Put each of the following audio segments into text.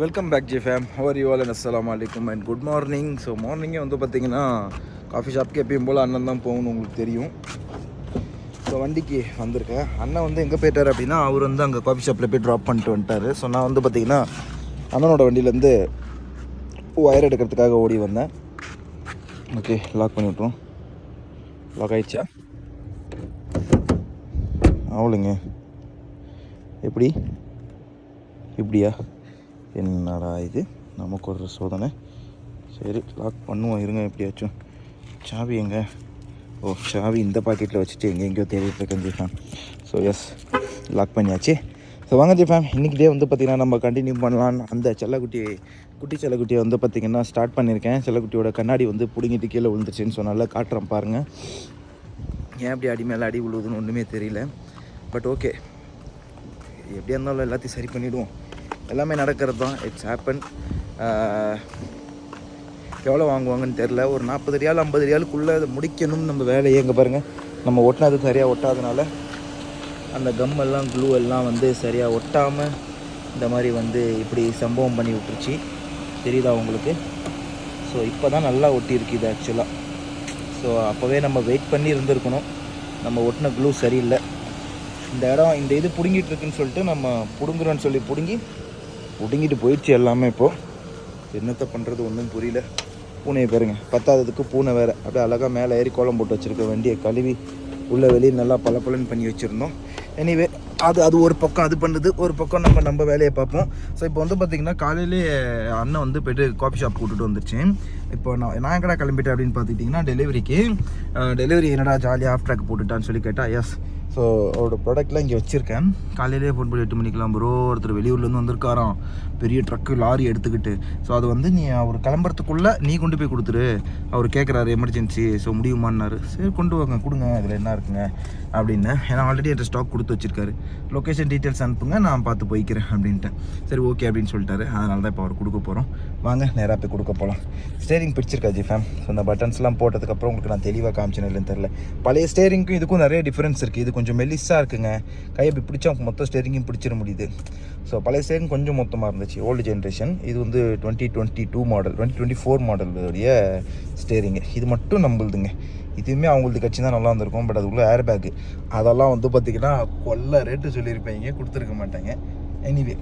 Welcome back ji fam how are you all and அஸ்லாம் வலைக்கும் and good morning so மார்னிங்கே வந்து பார்த்தீங்கன்னா காஃபி ஷாப்க்கு எப்பயும் போல் அண்ணன் தான் போகணும் உங்களுக்கு தெரியும். ஸோ வண்டிக்கு வந்திருக்கேன். அண்ணன் வந்து எங்கே போயிட்டார் அப்படின்னா அவர் வந்து அங்கே காஃபி ஷாப்பில் போய் ட்ராப் பண்ணிட்டு வந்துட்டார். ஸோ நான் வந்து பார்த்தீங்கன்னா அண்ணனோட வண்டியிலேருந்து ஒயர் எடுக்கிறதுக்காக ஓடி வந்தேன். ஓகே லாக் பண்ணி விட்ருவோம் லாக் ஆயிடுச்சா? ஆகலைங்க எப்படி? இப்படியா? என்னடா இது? நமக்கு ஒரு சோதனை. சரி லாக் பண்ணுவோம். இருங்க எப்படியாச்சும். சாவி எங்கே? ஓ சாவி இந்த பாக்கெட்டில் வச்சுட்டு எங்கே எங்கேயோ தேடிட்டு இருக்கேன் G fam so yes lock பண்ணியாச்சு. ஸோ வாங்க ஜிஃபேம் இன்றைக்கி டே வந்து பார்த்திங்கன்னா நம்ம கண்டினியூ பண்ணலான்னு அந்த செல்லக்குட்டி குட்டி செல்லக்குட்டியை வந்து பார்த்திங்கன்னா ஸ்டார்ட் பண்ணியிருக்கேன். செல்லக்குட்டியோட கண்ணாடி வந்து பிடுங்கிட்டு கீழே விழுந்துச்சுன்னு சொன்னால காட்டுறேன் பாருங்கள் ஏன் அப்படி அடி மேலே அடி விழுவுதுன்னு ஒன்றுமே தெரியல. பட் ஓகே எப்படியா இருந்தாலும் எல்லாத்தையும் சரி பண்ணிவிடுவோம் எல்லாமே நடக்கிறது தான். இட்ஸ் ஹேப்பன் எவ்வளோ வாங்குவாங்கன்னு தெரில ஒரு நாற்பது ரியால் ஐம்பது ரியாலுக்குள்ளே அதை முடிக்கணும் நம்ம வேலையை எங்கே பாருங்கள் நம்ம ஒட்டினது சரியாக ஒட்டாதனால அந்த கம்மெல்லாம் க்ளூ எல்லாம் வந்து சரியாக ஒட்டாமல் இந்த மாதிரி வந்து இப்படி சம்பவம் பண்ணி விட்டுருச்சு. தெரியுதா உங்களுக்கு? ஸோ இப்போ தான் நல்லா ஒட்டியிருக்கு இது ஆக்சுவலாக ஸோ அப்போவே நம்ம வெயிட் பண்ணி இருந்திருக்கணும். நம்ம ஒட்டின க்ளூ சரியில்லை. இந்த இடம் இந்த இது பிடுங்கிட்டு இருக்குன்னு சொல்லிட்டு நம்ம பிடுங்குறோன்னு சொல்லி பிடுங்கி ஒடுங்கிட்டு போயிடுச்சு எல்லாமே இப்போது என்னத்தை பண்ணுறது ஒன்றும் புரியல. பூனையை பாருங்க. பத்தாததுக்கு பூனை வேறு. அப்படியே அழகாக மேலே ஏறி கோலம் போட்டு வச்சுருக்க வண்டியை கழுவி உள்ளே வெளியே நல்லா பளபளன்னு பண்ணி வச்சுருந்தோம். எனிவே அது அது ஒரு பக்கம் அது பண்ணுது ஒரு பக்கம் நம்ம நம்ம வேலையை பார்ப்போம். ஸோ இப்போ வந்து பார்த்திங்கன்னா காலையிலே அண்ணன் வந்து போய்ட்டு காஃபி ஷாப் கூட்டிட்டு வந்துருச்சு. இப்போ நான் நான் எங்கடா கிளம்பிட்டேன் அப்படின்னு பார்த்துக்கிட்டிங்கன்னா டெலிவரிக்கு டெலிவரி என்னடா ஜாலியாக ஆஃப் ட்ராக் போட்டுட்டான்னு சொல்லி கேட்டால் எஸ் ஸோ அவரோட ப்ராடக்ட்லாம் இங்கே வச்சுருக்கேன். காலையிலே ஃபோன் பண்ணி எட்டு மணிக்கெலாம் ப்ரோ ஒருத்தர் வெளியூர்லேருந்து வந்திருக்காராம். பெரிய ட்ரக்கு லாரி எடுத்துக்கிட்டு. ஸோ அது வந்து நீ அவர் கிளம்புறதுக்குள்ளே நீ கொண்டு போய் கொடுத்துரு. அவர் கேட்குறாரு எமர்ஜென்சி ஸோ முடியுமான்னாரு. சரி கொண்டு வாங்க கொடுங்க. அதில் என்ன இருக்குங்க? அப்படின்னு. ஏன்னா ஆல்ரெடி என்கிட்ட ஸ்டாக் கொடுத்து வச்சிருக்காரு. லொக்கேஷன் டீட்டெயில்ஸ் அனுப்புங்க நான் பார்த்து போய்க்கிறேன் அப்படின்ட்டு சரி ஓகே அப்படின்னு சொல்லிட்டாரு. அதனால தான் இப்போ அவர் கொடுக்க போகிறோம் வாங்க நேராக போய் கொடுக்க போகலாம் ஸ்டேரிங் பிடிச்சிருக்கா ஜி ஃபேம் ஸோ அந்த பட்டன்ஸ்லாம் போட்டதுக்கப்புறம் உங்களுக்கு நான் தெளிவாக காமிச்சேன் இல்லைன்னு தெரில பழைய ஸ்டேரிங்க்கும் இதுக்கும் நிறைய டிஃப்ரென்ஸ் இருக்குது இதுக்கும் கொஞ்சம் மெலிஸாக இருக்குங்க. கையை இப்படி பிடிச்சா மொத்த ஸ்டேரிங்கும் பிடிச்சிட முடியுது. ஸோ பழைய ஸ்டேரிங் கொஞ்சம் மொத்தமாக இருந்துச்சு. ஓல்டு ஜென்ரேஷன் இது வந்து twenty twenty two model twenty twenty four மாடலுடைய steering இது மட்டும் நம்மளுதுங்க இதுவுமே அவங்களுக்கு கட்சி தான் நல்லா இருந்திருக்கும். பட் அதுக்குள்ளே ஏர் பேக்கு அதெல்லாம் வந்து பார்த்திங்கன்னா கொல்ல ரேட்டு சொல்லியிருப்பீங்க. கொடுத்துருக்க மாட்டாங்க. எனிவே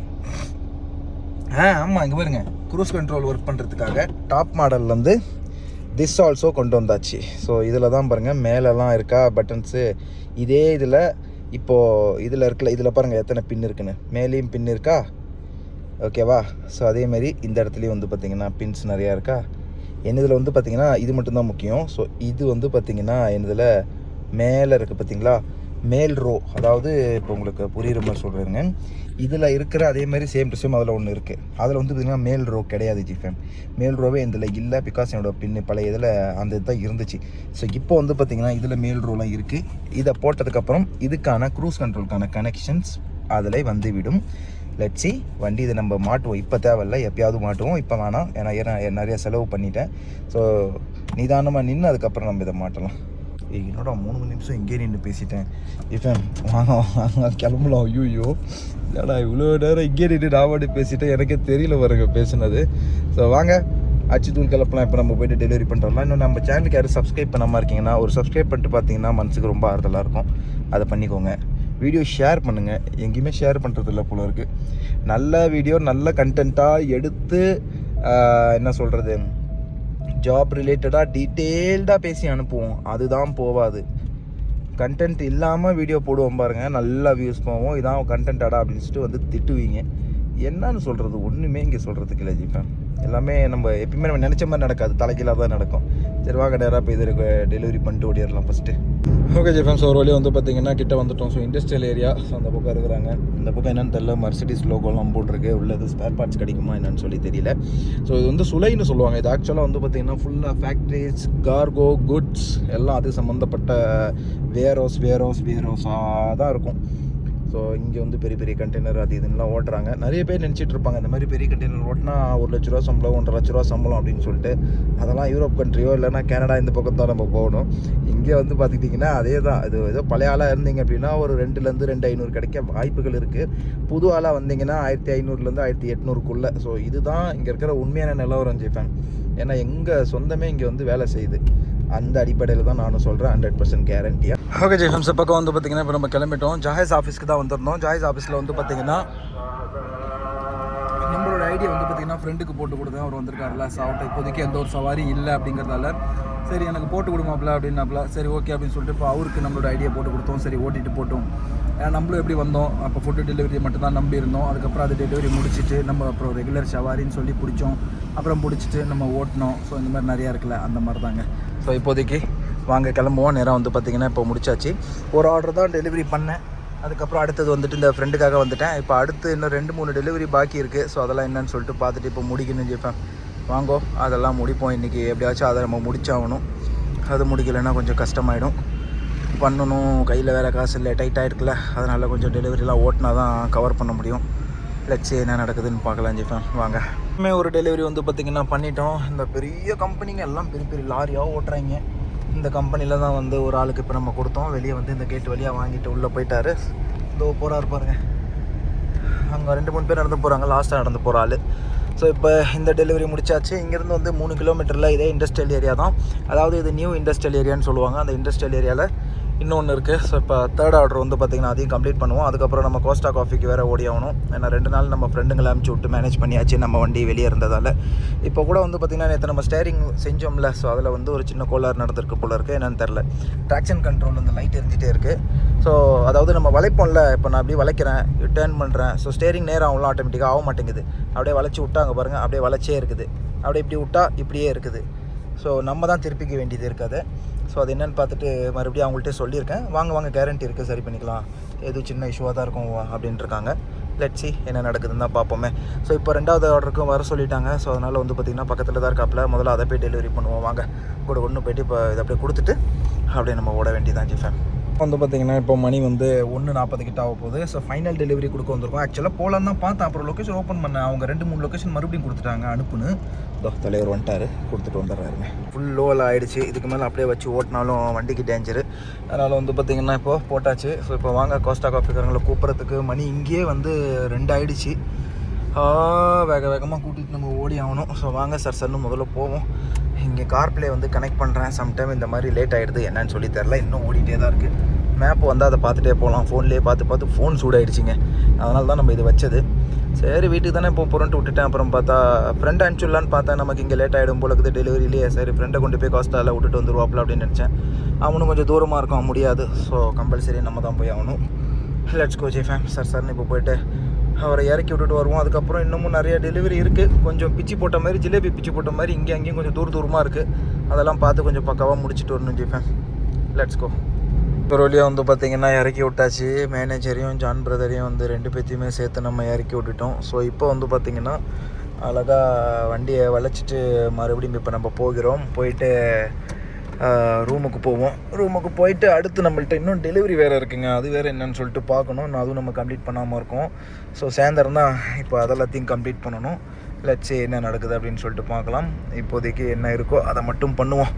ஆ ஆமாம் இங்கே பாருங்க. க்ரூஸ் கண்ட்ரோல் ஒர்க் பண்ணுறதுக்காக டாப் மாடல்லேருந்து திஸ் ஆல்சோ கொண்டு வந்தாச்சு ஸோ இதில் தான் பாருங்கள் மேலெலாம் இருக்கா பட்டன்ஸு இதே இதில் இப்போது இதில் இருக்குல்ல இதில் பாருங்கள் எத்தனை பின் இருக்குன்னு? மேலேயும் பின் இருக்கா? ஓகேவா ஸோ அதேமாரி இந்த இடத்துலையும் வந்து பார்த்திங்கன்னா பின்ஸ் நிறையா இருக்கா? என்னதில் வந்து பார்த்திங்கன்னா இது மட்டும்தான் முக்கியம். ஸோ இது வந்து பார்த்திங்கன்னா என்னதில் மேலே இருக்குது பார்த்தீங்களா மேல் ரோ அதாவது இப்போ உங்களுக்கு புரியுற மாதிரி சொல்கிறேங்க இதில் இருக்கிற அதே மாதிரி சேம் டு சேம் அதில் ஒன்று இருக்குது அதில் வந்து பார்த்திங்கன்னா மேல் ரோ கிடையாது ஜிஃபேம் மேல் ரோவே இதில் இல்லை பிகாஸ் என்னோடய பின்னு பழைய இதில் அந்த இதுதான் இருந்துச்சு. ஸோ இப்போ வந்து பார்த்திங்கன்னா இதில் மேல் ரோலாம் இருக்குது இதை போட்டதுக்கப்புறம் இதுக்கான க்ரூஸ் கண்ட்ரோலுக்கான கனெக்ஷன்ஸ் அதில் வந்துவிடும். லட்சி வண்டி இதை நம்ம மாட்டுவோம். இப்போ தேவையில்ல எப்பயாவது மாட்டுவோம். இப்போ வேணாம். ஏன்னா நிறைய செலவு பண்ணிட்டேன். ஸோ நிதானமாக நின்று அதுக்கப்புறம் நம்ம இதை மாட்டலாம். என்னோட மூணு மணி நிமிஷம் இங்கே நின்று பேசிட்டேன். இப்போ வாங்க வாங்க கிளம்பலாம். ஐயோ இல்லைடா இவ்வளோ நேரம் இங்கே நின்று நான் பேசிட்டேன். எனக்கே தெரியல வருங்க பேசுனது. ஸோ வாங்க. அச்சு தூள் இப்போ நம்ம போயிட்டு டெலிவரி பண்ணுறோம்லாம் இன்னும் நம்ம சேனலுக்கு யாரும் சப்ஸ்கிரைப் பண்ணாமல் இருக்கீங்கன்னா ஒரு சப்ஸ்கிரைப் பண்ணிட்டு பார்த்தீங்கன்னா மனசுக்கு ரொம்ப ஆறுதலாக இருக்கும். அதை பண்ணிக்கோங்க. வீடியோ ஷேர் பண்ணுங்கள் எங்கேயுமே ஷேர் பண்ணுறதில்ல போல இருக்குது நல்ல வீடியோ நல்ல கண்டென்ட்டாக எடுத்து என்ன சொல்கிறது ஜாப் ரிலேட்டடாக டீட்டெயில்டாக பேசி அனுப்புவோம். அதுதான் போவாது. கண்டென்ட் இல்லாமல் வீடியோ போடுவோம் பாருங்கள் நல்லா வியூஸ் போவோம். இதான் கண்டென்ட்டாடா அப்படின்னு சொல்லிட்டு வந்து திட்டுவீங்க. என்னன்னு சொல்கிறது ஒன்றுமே இங்கே சொல்கிறதுக்கு இல்லை ஜிப்பேன் எல்லாமே நம்ம எப்பயுமே நம்ம நினச்ச மாதிரி நடக்காது. தலைகீழாக தான் நடக்கும். சரி வாங்க போய் இது டெலிவரி பண்ணிட்டு ஓடிடலாம் ஃபஸ்ட்டு ஓகே ஜிஃபேம் ஸோ ஒரு வழியாக வந்து பார்த்தீங்கன்னா கிட்ட வந்துட்டோம். ஸோ இண்டஸ்ட்ரியல் ஏரியா ஸோ அந்த பக்கம் இருக்கிறாங்க. இந்த பக்கம் என்னன்னு தெரியல மர்சிடிஸ் லோகோலாம் போட்டிருக்கு. உள்ளது ஸ்பேர் பார்ட்ஸ் கிடைக்குமா என்னன்னு சொல்லி தெரியல. ஸோ இது வந்து சுலைன்னு சொல்லுவாங்க. இது ஆக்சுவலாக வந்து பார்த்தீங்கன்னா ஃபுல்லாக ஃபேக்ட்ரிஸ் கார்கோ குட்ஸ் எல்லாம் அது சம்மந்தப்பட்ட வேரோஸ் வேரோஸ் வேரோஸாக தான் இருக்கும். ஸோ இங்கே வந்து பெரிய பெரிய கண்டெய்னர் அது இதுலாம் ஓட்டுறாங்க. நிறைய பேர் நினச்சிட்டு இருப்பாங்க இந்த மாதிரி பெரிய கண்டெய்னர் ஓட்டினா ஒரு லட்ச ரூபா சம்பளம் ஒன்றரை லட்ச ரூபா சம்பளம் அப்படின்னு சொல்லிட்டு. அதெல்லாம் யூரோப் கண்ட்ரியோ இல்லைன்னா கனடா இந்த பக்கம் தான் நம்ம போகணும். இங்கே வந்து பார்த்துக்கிட்டிங்கன்னா அதே தான். இது ஏதோ பழைய ஆளாக இருந்தீங்க அப்படின்னா ஒரு ரெண்டுலேருந்து ரெண்டு ஐநூறு கிடைக்க வாய்ப்புகள் இருக்குது புது ஆளாக வந்தீங்கன்னா ஆயிரத்தி ஐநூறுலேருந்து ஆயிரத்தி எட்நூறுக்குள்ளே. ஸோ இதுதான் இங்கே இருக்கிற உண்மையான நிலவரம் ஜெயிப்பேன் ஏன்னா எங்கள் சொந்தமே இங்கே வந்து வேலை செய்யுது. அந்த அடிப்படையில் தான் நானும் சொல்கிறேன் ஹண்ட்ரட் பர்சன்ட் கேரண்டியாக ஓகே ஜெய் ஹம்ச பக்கம் வந்து பார்த்தீங்கன்னா இப்போ நம்ம கிளம்பிட்டோம். ஜாயஸ் ஆஃபீஸ்க்கு தான் வந்திருந்தோம். ஜாயஸ் ஆஃபீஸில் வந்து பார்த்தீங்கன்னா நம்மளோட ஐடியா வந்து பார்த்தீங்கன்னா ஃப்ரெண்டுக்கு போட்டு கொடுத்தேன். அவர் வந்திருக்காருல ஸோ இப்போதைக்கு எந்த ஒரு சவாரி இல்லை அப்படிங்கிறதால சரி எனக்கு போட்டு கொடுமாப்ல அப்படின்னாப்ல சரி ஓகே அப்படின்னு சொல்லிட்டு இப்போ அவருக்கு நம்மளோட ஐடியா போட்டு கொடுத்தோம். சரி ஓட்டிட்டு போட்டோம். ஏன்னா நம்மளும் எப்படி வந்தோம்? அப்போ ஃபுட்டு டெலிவரி மட்டும் தான் நம்பி இருந்தோம். அதுக்கப்புறம் அது டெலிவரி முடிச்சுட்டு நம்ம அப்புறம் ரெகுலர் சவாரின்னு சொல்லி பிடிச்சோம். அப்புறம் பிடிச்சிட்டு நம்ம ஓட்டினோம். ஸோ இந்த மாதிரி நிறையா இருக்குல்ல அந்த மாதிரி தாங்க ஸோ இப்போதைக்கு வாங்க கிளம்புவோம். நேரம் வந்து பார்த்திங்கன்னா இப்போ முடிச்சாச்சு. ஒரு ஆர்டர் தான் டெலிவரி பண்ணேன். அதுக்கப்புறம் அடுத்தது வந்துட்டு இந்த ஃப்ரெண்டுக்காக வந்துட்டேன். இப்போ அடுத்து இன்னும் ரெண்டு மூணு டெலிவரி பாக்கி இருக்குது ஸோ அதெல்லாம் என்னன்னு சொல்லிட்டு பார்த்துட்டு இப்போ முடிக்கணும் ஜெய்ஃபேன் வாங்கோ அதெல்லாம் முடிப்போம். இன்றைக்கி எப்படியாச்சும் அதை நம்ம முடிச்சாகணும். அது முடிக்கலைன்னா கொஞ்சம் கஷ்டமாயிடும். பண்ணணும். கையில் வேறு காசு இல்லை டைட்டாக இருக்குல்ல. அதனால் கொஞ்சம் டெலிவரிலாம் ஓட்டினா தான் கவர் பண்ண முடியும். லட்சி என்ன நடக்குதுன்னு பார்க்கலாம் ஜிப்பேன் வாங்க. இன்னுமே ஒரு டெலிவரி வந்து பார்த்திங்கன்னா பண்ணிட்டோம். இந்த பெரிய கம்பெனிங்க எல்லாம் பெரிய பெரிய லாரியாக ஓட்டுறாங்க. இந்த கம்பெனியில் தான் வந்து ஒரு ஆளுக்கு இப்போ நம்ம கொடுத்தோம். வெளியே வந்து இந்த கேட் வழியாக வாங்கிட்டு உள்ளே போயிட்டாரு. இதோ போகிறாரு பாருங்க. அங்கே ரெண்டு மூணு பேர் நடந்து போகிறாங்க லாஸ்ட்டாக நடந்து போகிற ஆள். ஸோ இப்போ இந்த டெலிவரி முடிச்சாச்சு. இங்கேருந்து வந்து மூணு கிலோமீட்டரில் இதே இண்டஸ்ட்ரியல் ஏரியா தான். அதாவது இது நியூ இண்டஸ்ட்ரியல் ஏரியான்னு சொல்லுவாங்க. அந்த இண்டஸ்ட்ரியல் ஏரியாவில் இன்னொன்று இருக்குது ஸோ இப்போ தேர்ட் ஆர்டர் வந்து பார்த்திங்கன்னா அதையும் கம்ப்ளீட் பண்ணுவோம். அதுக்கப்புறம் நம்ம கோஸ்டா காஃபிக்கு வேறு ஓடி ஆகணும். ஏன்னா ரெண்டு நாள் நம்ம ஃப்ரெண்டுங்களை அனுப்பிச்சி விட்டு மேனேஜ் பண்ணியாச்சு நம்ம வண்டி வெளியே இருந்ததால். இப்போ கூட வந்து பார்த்திங்கன்னா நேற்று நம்ம ஸ்டேரிங் செஞ்சோம்ல. ஸோ அதில் வந்து ஒரு சின்ன கோளாறு நடந்திருக்கு போல இருக்குது என்னென்னு தெரில ட்ராக்ஷன் கண்ட்ரோல் அந்த லைட் எரிஞ்சிட்டே இருக்குது ஸோ அதாவது நம்ம வளைப்போம்ல. இப்போ நான் அப்படியே வளைக்கிறேன். டேர்ன் பண்ணுறேன் ஸோ ஸ்டேரிங் நேரம் ஆகலாம் ஆட்டோமேட்டிக்காக ஆக மாட்டேங்குது. அப்படியே வளைச்சி விட்டாங்க பாருங்கள் அப்படியே வளைச்சே இருக்குது. அப்படியே இப்படி விட்டா இப்படியே இருக்குது. ஸோ நம்ம தான் திருப்பிக்க வேண்டியது இருக்காது. ஸோ அது என்னென்னு பார்த்துட்டு மறுபடியும் அவங்கள்ட்ட சொல்லியிருக்கேன். வாங்க வாங்க கேரண்டி இருக்குது சரி பண்ணிக்கலாம். எதுவும் சின்ன இஷ்யூவாக தான் இருக்கும் அப்படின்ட்டு இருக்காங்க. லெட்ஸி என்ன நடக்குதுன்னு தான் பார்ப்போமே. ஸோ இப்போ ரெண்டாவது ஆர்டருக்கும் வர சொல்லிட்டாங்க. ஸோ அதனால் வந்து பார்த்திங்கன்னா பக்கத்தில் தான் இருக்காப்புல. முதல்ல அதை போய் டெலிவரி பண்ணுவோம். வாங்க. கூட ஒன்று போயிட்டு இப்போ இதை அப்படியே கொடுத்துட்டு அப்படியே நம்ம ஓட வேண்டியதான் ஜிஃபேன் வந்து பார்த்தீங்கன்னா இப்போ மணி வந்து ஒன்று நாற்பது கிட்ட ஆக போகுது. ஸோ ஃபைனல் டெலிவரி கொடுக்க வந்திருக்கோம். ஆக்சுவலாக போகலான்னு தான் பார்த்தேன். அப்புறம் லொக்கேஷன் ஓப்பன் பண்ணேன். அவங்க ரெண்டு மூணு லொக்கேஷன் மறுபடியும் கொடுத்துட்டாங்க அனுப்புன்னு. இதோ தலைவர் வந்துட்டாரு. கொடுத்துட்டு வந்துடுறாருங்க. ஃபுல் லோவில் ஆகிடுச்சு இதுக்கு மேலே அப்படியே வச்சு ஓட்டினாலும் வண்டிக்கு டேஞ்சரு அதனால் வந்து பார்த்திங்கன்னா இப்போ போட்டாச்சு. ஸோ இப்போ வாங்க கோஸ்டா காஃபிக்காரங்களை கூப்பிட்றதுக்கு மணி இங்கேயே வந்து ரெண்டு ஆயிடுச்சு. வேக வேகமாக கூட்டிகிட்டு நம்ம ஓடி ஆகணும். ஸோ வாங்க சார் சர்னு முதல்ல போவோம். இங்கே கார்ப்ளே வந்து கனெக்ட் பண்ணுறேன் சம்டைம் இந்த மாதிரி லேட் ஆகிடுது என்னன்னு சொல்லி தெரில இன்னும் ஓடிட்டே தான் இருக்குது மேப் வந்து அதை பார்த்துட்டே போகலாம் ஃபோன்லேயே பார்த்து பார்த்து ஃபோன் சூடாயிடுச்சிங்க. அதனால தான் நம்ம இது வச்சது. சரி வீட்டுக்கு தானே இப்போ புரண்டு விட்டுட்டேன். அப்புறம் பார்த்தா ஃப்ரெண்ட் அனுப்பிச்சுடலான்னு பார்த்தா நமக்கு இங்கே லேட் ஆகிடும் போல இருக்குது. டெலிவரியிலேயே சரி ஃப்ரெண்டை கொண்டு போய் ஹாஸ்டலில் விட்டுட்டு வந்துருவாப்பில் அப்படின்னு நினச்சேன். அவனும் கொஞ்சம் தூரமாக இருக்கும் முடியாது. ஸோ கம்பல்சரி நம்ம தான் போய் ஆகணும். லெட்ஸ் கோச்சி ஃபேம் சார் சார்னு இப்போ போயிட்டு அவரை இறக்கி விட்டுட்டு வருவோம். அதுக்கப்புறம் இன்னமும் நிறைய டெலிவரி இருக்குது கொஞ்சம் பிச்சு போட்ட மாதிரி ஜிலேபி பிச்சு போட்ட மாதிரி இங்கே அங்கேயும் கொஞ்சம் தூர தூரமாக இருக்குது அதெல்லாம் பார்த்து கொஞ்சம் பக்காவாக முடிச்சுட்டு வரணும் ஜிஃபேன் லெட்ஸ் கோ வழியாக வந்து பார்த்திங்கன்னா இறக்கி விட்டாச்சு. மேனேஜரையும் ஜான் பிரதரையும் வந்து ரெண்டு பேர்த்தையுமே சேர்த்து நம்ம இறக்கி விட்டுட்டோம். ஸோ இப்போ வந்து பார்த்திங்கன்னா அழகாக வண்டியை வளைச்சிட்டு மறுபடியும் இப்போ நம்ம போகிறோம். போயிட்டு ரூமுக்கு போவோம். ரூமுக்கு போயிட்டு அடுத்து நம்மள்ட்ட இன்னும் டெலிவரி வேறு இருக்குங்க. அது வேறு என்னன்னு சொல்லிட்டு பார்க்கணும். நான் அதுவும் நம்ம கம்ப்ளீட் பண்ணாமல் இருக்கோம். ஸோ சேந்தரம் தான் இப்போ அதெல்லாத்தையும் கம்ப்ளீட் பண்ணணும். லட்சி என்ன நடக்குது அப்படின்னு சொல்லிட்டு பார்க்கலாம். இப்போதைக்கு என்ன இருக்கோ அதை மட்டும் பண்ணுவோம்.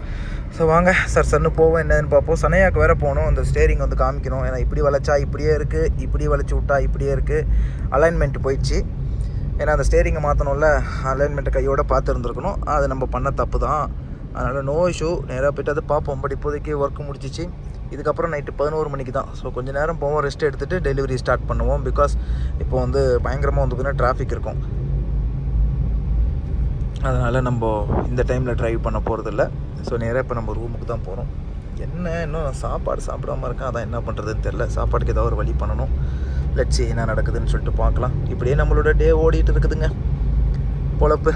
ஸோ வாங்க. சார் சன்னு போவோம். என்னன்னு பார்ப்போம். சனையாக்கு வேறு போகணும். அந்த ஸ்டேரிங் வந்து காமிக்கணும். ஏன்னா இப்படி வளைச்சா இப்படியே இருக்குது இப்படி வளைச்சி விட்டா இப்படியே இருக்குது அலைன்மெண்ட் போயிடுச்சு. ஏன்னா அந்த ஸ்டேரிங்கை மாற்றணும்ல அலைன்மெண்ட்டை கையோடு பார்த்து இருந்திருக்கணும் அது நம்ம பண்ண தப்பு தான். அதனால் நோ இஷ்யூ நேராக போய்ட்டு அதை பார்ப்போம். பட் இப்போதைக்கு ஒர்க் முடிச்சிச்சு இதுக்கப்புறம் நைட்டு பதினோரு மணிக்கு தான். ஸோ கொஞ்சம் நேரம் போவோம். ரெஸ்ட் எடுத்துகிட்டு டெலிவரி ஸ்டார்ட் பண்ணுவோம். பிகாஸ் இப்போ வந்து பயங்கரமாக வந்து பார்த்தீங்கன்னா டிராஃபிக் இருக்கும். அதனால் நம்ம இந்த டைமில் ட்ரைவ் பண்ண போகிறதில்ல ஸோ நேராக இப்போ நம்ம ரூமுக்கு தான் போகிறோம் என்ன? இன்னும் சாப்பாடு சாப்பிடாம இருக்கேன். அதான் என்ன பண்ணுறதுன்னு தெரில சாப்பாடுக்கு ஏதாவது ஒரு வழி பண்ணணும். லட்சி என்ன நடக்குதுன்னு சொல்லிட்டு பார்க்கலாம். இப்படியே நம்மளோட டே ஓடிட்டு இருக்குதுங்க. பொழப்பு.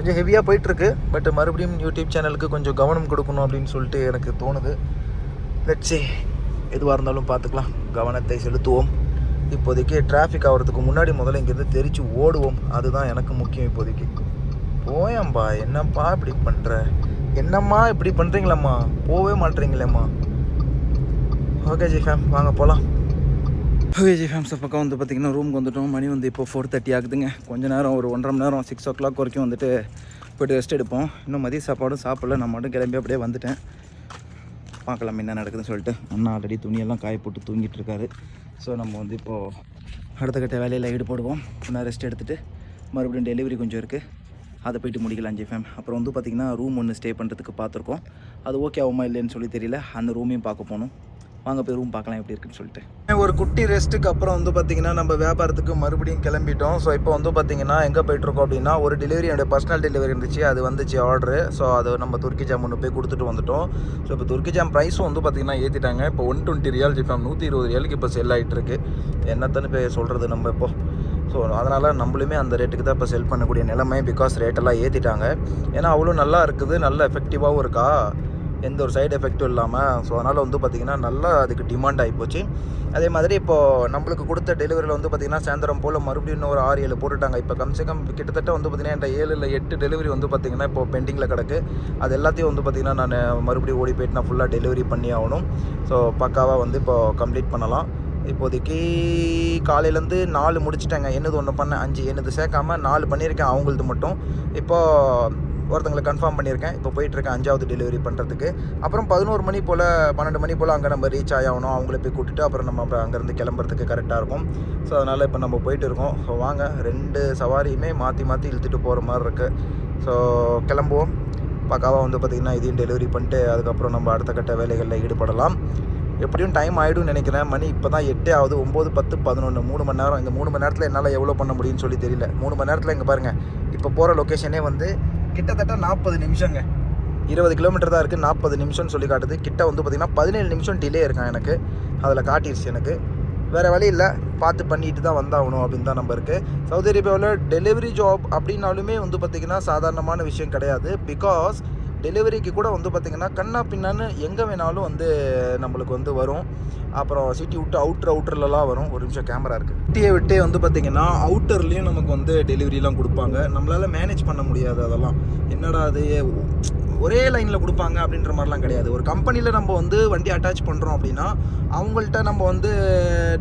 கொஞ்சம் ஹெவியாக போயிட்டுருக்கு. பட் மறுபடியும் யூடியூப் சேனலுக்கு கொஞ்சம் கவனம் கொடுக்கணும் அப்படின்னு சொல்லிட்டு எனக்கு தோணுது. லட்சி எதுவாக இருந்தாலும் பார்த்துக்கலாம். கவனத்தை செலுத்துவோம். இப்போதைக்கு டிராஃபிக் ஆகிறதுக்கு முன்னாடி முதல்ல இங்கேருந்து தெரிச்சு ஓடுவோம். அதுதான் எனக்கு முக்கியம் இப்போதைக்கு. போயம்பா என்னப்பா இப்படி பண்ணுற என்னம்மா இப்படி பண்ணுறீங்களம்மா போவே மாட்டேறீங்களேம்மா. ஓகே ஜி ஃபேம் வாங்க போகலாம் விஜய் ஃபேம்ஸ் பக்கம் வந்து பார்த்திங்கன்னா ரூமுக்கு வந்துட்டோம். மணி வந்து இப்போ ஃபோர் தேர்ட்டி ஆகுதுங்க. கொஞ்ச நேரம் ஒரு ஒன்றரை மணி நேரம் சிக்ஸ் ஓ கிளாக் வரைக்கும் வந்துட்டு போய்ட்டு ரெஸ்ட் எடுப்போம். இன்னும் மதிய சாப்பாடும் சாப்பிடல. நான் மட்டும் கிளம்பி அப்படியே வந்துட்டேன். பார்க்கலாம் என்ன நடக்குதுன்னு சொல்லிட்டு. அண்ணா ஆல்ரெடி துணியெல்லாம் காய போட்டு தூங்கிட்டு இருக்காரு. ஸோ நம்ம வந்து இப்போது அடுத்த கட்ட வேலையில் ஈடுபடுவோம் இன்னும் ரெஸ்ட் எடுத்துகிட்டு மறுபடியும் டெலிவரி கொஞ்சம் இருக்குது அதை போயிட்டு முடிக்கலாம் அஞ்சு ஃபேம் அப்புறம் வந்து பார்த்திங்கன்னா ரூம் ஒன்று ஸ்டே பண்ணுறதுக்கு பார்த்துருக்கோம். அது ஓகே ஆகுமா இல்லைன்னு சொல்லி தெரியல. அந்த ரூமையும் பார்க்க போகணும். வாங்க போய் ரூம் பார்க்கலாம் எப்படி இருக்குன்னு சொல்லிட்டு. ஒரு குட்டி ரெஸ்ட்டுக்கு அப்புறம் வந்து பார்த்தீங்கன்னா நம்ம வியாபாரத்துக்கு மறுபடியும் கிளம்பிட்டோம். ஸோ இப்போ வந்து பார்த்தீங்கன்னா எங்கே போயிட்டுருக்கோம் அப்படின்னா ஒரு டெலிவரி என்னுடைய பர்சனல் டெலிவரி இருந்துச்சு. அது வந்துச்சு ஆர்டரு ஸோ அதை நம்ம துர்க்கி ஜாம் ஒன்று போய் கொடுத்துட்டு வந்துட்டோம். ஸோ இப்போ துர்க்கி ஜாம் ப்ரைஸும் வந்து பார்த்தீங்கன்னா ஏற்றிட்டாங்க இப்போ ஒன் டுவெண்ட்டி ரியால் ஜிஃபாம் நூற்றி இருபது ரியாலுக்கு இப்போ செல் ஆகிட்டு இருக்கு என்னத்தன்னு போய் சொல்கிறது நம்ம இப்போ. ஸோ அதனால் நம்மளுமே அந்த ரேட்டுக்கு தான் இப்போ செல் பண்ணக்கூடிய நிலைமை பிகாஸ் ரேட்டெல்லாம் ஏற்றிட்டாங்க ஏன்னா அவ்வளோ நல்லா இருக்குது. நல்ல எஃபெக்டிவாகவும் இருக்கா? எந்த ஒரு சைடு எஃபெக்ட்டும் இல்லாமல் ஸோ அதனால் வந்து பார்த்திங்கன்னா நல்லா அதுக்கு டிமாண்ட் ஆகிப்போச்சு அதே மாதிரி இப்போது நம்மளுக்கு கொடுத்த டெலிவரியில் வந்து பார்த்திங்கன்னா சாயந்தரம் போல் மறுபடியும் இன்னும் ஒரு ஆறு ஏழு போட்டுட்டாங்க. இப்போ கம்சே கம் கிட்டத்தட்ட வந்து பார்த்திங்கன்னா என்கிட்ட ஏழு இல்லை எட்டு டெலிவரி வந்து பார்த்திங்கன்னா இப்போ பெண்டிங்கில் கிடக்கு. அது எல்லாத்தையும் வந்து பார்த்திங்கன்னா நான் மறுபடியும் ஓடி போயிட்டு நான் ஃபுல்லாக டெலிவரி பண்ணி ஆகணும். ஸோ பக்காவாக வந்து இப்போ கம்ப்ளீட் பண்ணலாம். இப்போதைக்கு காலையிலேருந்து நாலு முடிச்சிட்டேங்க. என்னது ஒன்று பண்ணேன் அஞ்சு. என்னது சேர்க்காம நாலு பண்ணியிருக்கேன் அவங்களது மட்டும். இப்போது ஒருத்தங்களை கன்ஃபார்ம் பண்ணியிருக்கேன். இப்போ போயிட்டுருக்கேன் அஞ்சாவது டெலிவரி பண்ணுறதுக்கு அப்புறம் பதினோரு மணி போல் பன்னெண்டு மணி போல் அங்கே நம்ம ரீச் ஆகணும் அவங்கள போய் கூட்டிட்டு அப்புறம் நம்ம அப்புறம் அங்கேருந்து கிளம்புறதுக்கு கரெக்டாக இருக்கும். ஸோ அதனால் இப்போ நம்ம போயிட்டு இருக்கோம் ஸோ வாங்க ரெண்டு சவாரியுமே மாற்றி மாற்றி இழுத்துட்டு போகிற மாதிரி இருக்குது ஸோ கிளம்புவோம். பக்காவாக வந்து பார்த்திங்கன்னா இதையும் டெலிவரி பண்ணிட்டு அதுக்கப்புறம் நம்ம அடுத்த கட்ட வேலைகளில் ஈடுபடலாம். எப்படியும் டைம் ஆகிடும்னு நினைக்கிறேன். மணி இப்போ தான் எட்டே ஆகுது. ஒம்பது பத்து பதினொன்று மூணு மணி நேரம். இந்த மூணு மணி நேரத்தில் என்னால் எவ்வளோ பண்ண முடியும்னு சொல்லி தெரியல. மூணு மணி நேரத்தில் இங்கே பாருங்கள் இப்போ போகிற லொக்கேஷனே வந்து கிட்டத்தட்ட நாற்பது நிமிஷங்க. இருபது கிலோமீட்டர் தான் இருக்குது நாற்பது நிமிஷம்னு சொல்லி காட்டுது. கிட்ட வந்து பார்த்திங்கன்னா பதினேழு நிமிஷம் டிலே இருக்கான் எனக்கு. அதில் காட்டிடுச்சு எனக்கு. வேறு வழி இல்லை. பார்த்து பண்ணிட்டு தான் வந்தாகணும் அப்படின்னு தான் நம்ம இருக்குது சவுதி அரேபியாவில் டெலிவரி ஜாப் அப்படின்னாலுமே வந்து பார்த்திங்கன்னா சாதாரணமான விஷயம் கிடையாது. பிகாஸ் டெலிவரிக்கு கூட வந்து பார்த்திங்கன்னா கண்ணா பின்னான்னு எங்கே வேணாலும் வந்து நம்மளுக்கு வந்து வரும். அப்புறம் சிட்டி விட்டு அவுட்ரு அவுட்டர்லலாம் வரும். ஒரு நிமிஷம் கேமரா இருக்குது சிட்டியை விட்டே வந்து பார்த்திங்கன்னா அவுட்டர்லேயும் நமக்கு வந்து டெலிவரிலாம் கொடுப்பாங்க. நம்மளால் மேனேஜ் பண்ண முடியாது அதெல்லாம். என்னடா அது ஒரே லைனில் கொடுப்பாங்க அப்படின்ற மாதிரிலாம் கிடையாது. ஒரு கம்பெனியில் நம்ம வந்து வண்டி அட்டாச் பண்ணுறோம் அப்படின்னா அவங்கள்ட்ட நம்ம வந்து